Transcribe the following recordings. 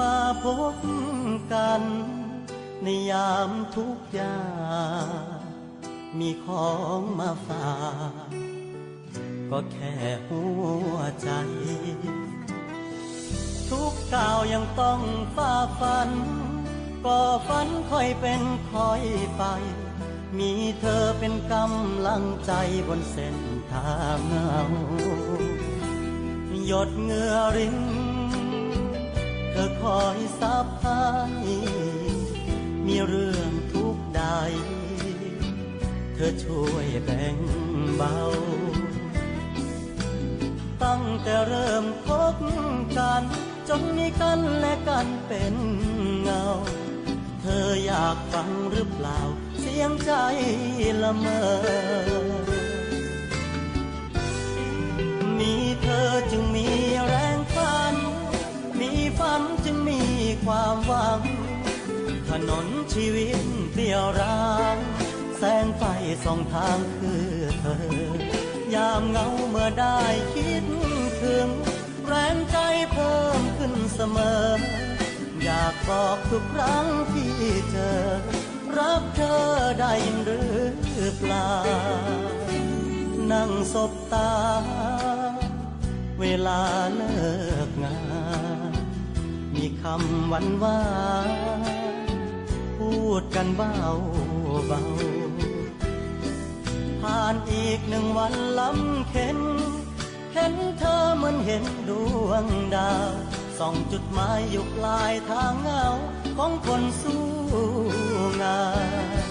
มาพบกัน ในยามทุกยา มีของมาฝากก็แค่หัวใจ ทุกข้าวยังต้องฝ่าฟัน ก็ฝันค่อยเป็นค่อยไป มีเธอเป็นกำลังใจบนเส้นทางเงาหยดเงือริ้น เธอคอยซับให้มีเรื่องทุกใด เธอช่วยแบ่งเบา ตั้งแต่เริ่มคบกัน จนมีกันและกันเป็นเงา เธออยากฟังหรือเปล่า เสียงใจละเมอ นนชีวิตเปลี่ยวร้างแสงไฟส่องทางคือเธอ ยามเงาเมื่อได้คิดถึง แรงใจเพิ่มขึ้นเสมอ อยากบอกทุกครั้งที่เจอ รักเธอได้ยินหรือเปล่า นั่งสบตา เวลาเลิกงาน มีคำหวันหวาน ดกันเบาเบาผ่านอีกหนึ่งวันลำเข็น เห็นเธอเหมือนเห็นดวงดาวส่องจุดหมายอยู่ปลายทางเงา ของคนสู้งาน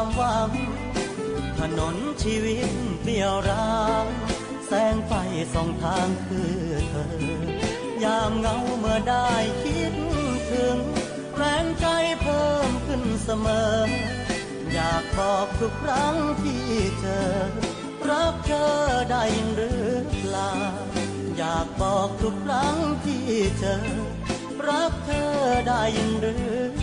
ความหวัง ถนนชีวิตเปลี่ยวร้างแสงไฟส่องทางคือเธอยามเงาเมื่อได้คิดถึง แรงใจเพิ่มขึ้นเสมอ อยากบอกทุกครั้งที่เจอ รักเธอได้หรือเปล่า อยากบอกทุกครั้งที่เจอ รักเธอได้หรือ